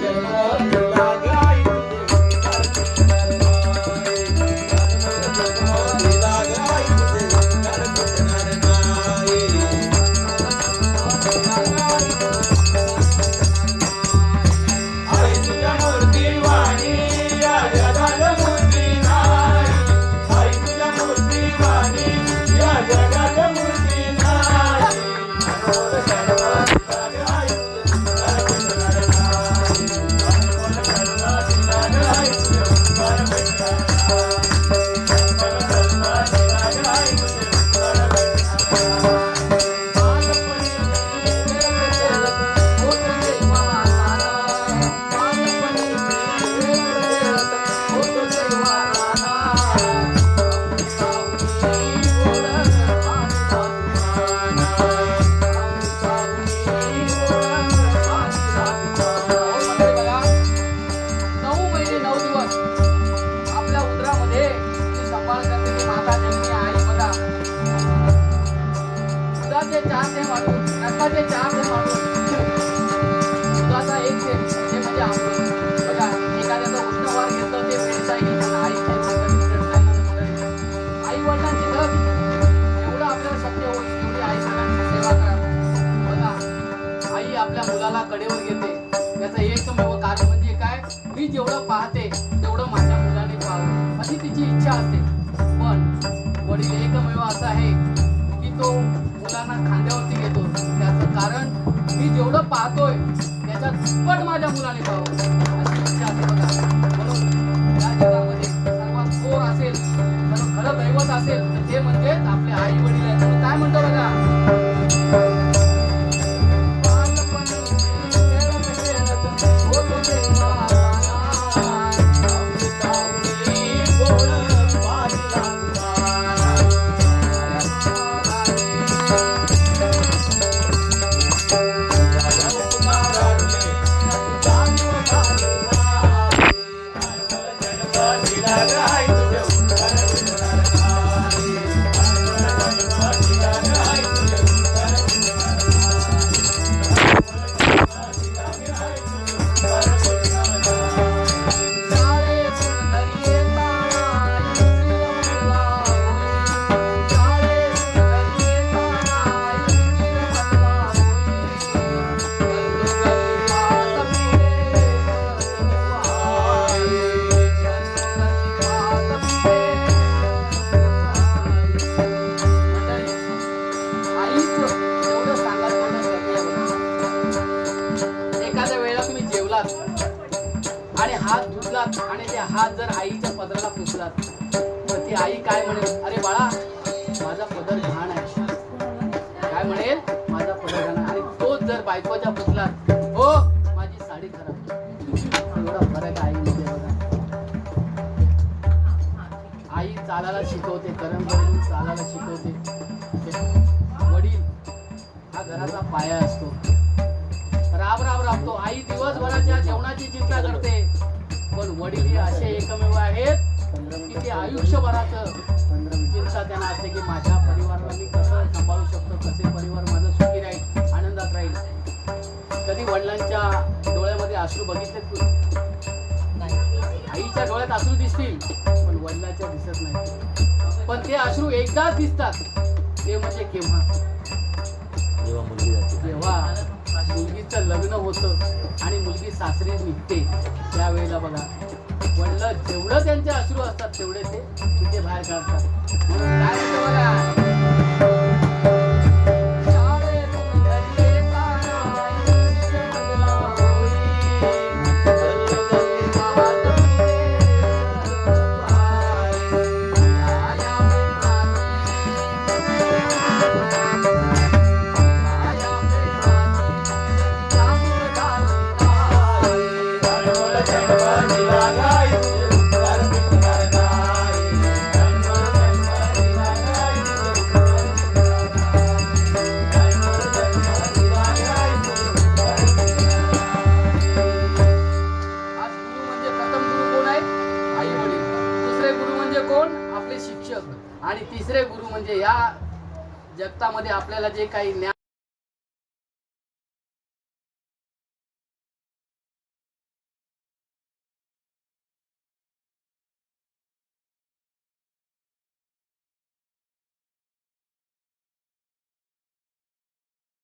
Thank. दुधाचे चार थेंब वाढून रक्ताचे चार थेंब वाढून आता एक थेंब हे म्हणजे अमृत बघा एखाद्याचं उष्णवार घेतलं ते मिळता येईल पण आईचे आई वडिलांची लस एवढं आपल्याला शक्य होईल एवढी आई वडिलांची सेवा करा बघा आई आपल्या मुलाला कडेवर घेते त्याचं एकमेव कारण म्हणजे काय मी जेवढं पाहते तेवढं माझ्या मुलाने पाहावं अशी तिची इच्छा असते पण वडील एकमेव असं आहे तो मुलांना खांद्यावरती घेतो. त्याचं कारण मी जेवढं पाहतोय त्याच्या दुप्पट माझ्या मुलाने पाहतो धुतलात आणि हात धुतलात आणि ते हात जर आईच्या पदराला पुसलात. तर ती आई काय म्हणेल? अरे बाळा माझा पदर घाण आहे. काय म्हणेल? माझा पदर घाण आणि तोच जर बायकोच्या पुसलात हो माझी साडी खराब एवढा फरक आई आईमध्ये बघा. आई चालायला शिकवते करम करून चालायला शिकवते. वडील हा घराचा पाया असतो. राब राब राबतो आई दिवसभराच्या जेवणाची चिंता करते. पण वडील हे असे एकमेव आहेत की ते आयुष्यभराचं चिंता त्यांना असते की माझ्या परिवाराला मी कसं सांभाळू शकतो कसे परिवार माझं सुखी राहील आनंदात राहील. कधी वडिलांच्या डोळ्यामध्ये अश्रू बघितलेत तुम्ही आईच्या डोळ्यात अश्रू दिसतील पण वडिलांच्या दिसत नाही पण ते अश्रू एकदाच दिसतात. ते म्हणजे केव्हा? जेव्हा मुलगी जाते. जेव्हा? मुलगीचं लग्न होतं आणि मुलगी सासरी निघते. त्यावेळेला बघा वडलं जेवढं त्यांचे अश्रू असतात तेवढे ते तिथे बाहेर काढतात. आणि तिसरे गुरु म्हणजे या जगतामध्ये आपल्याला जे काही ज्ञान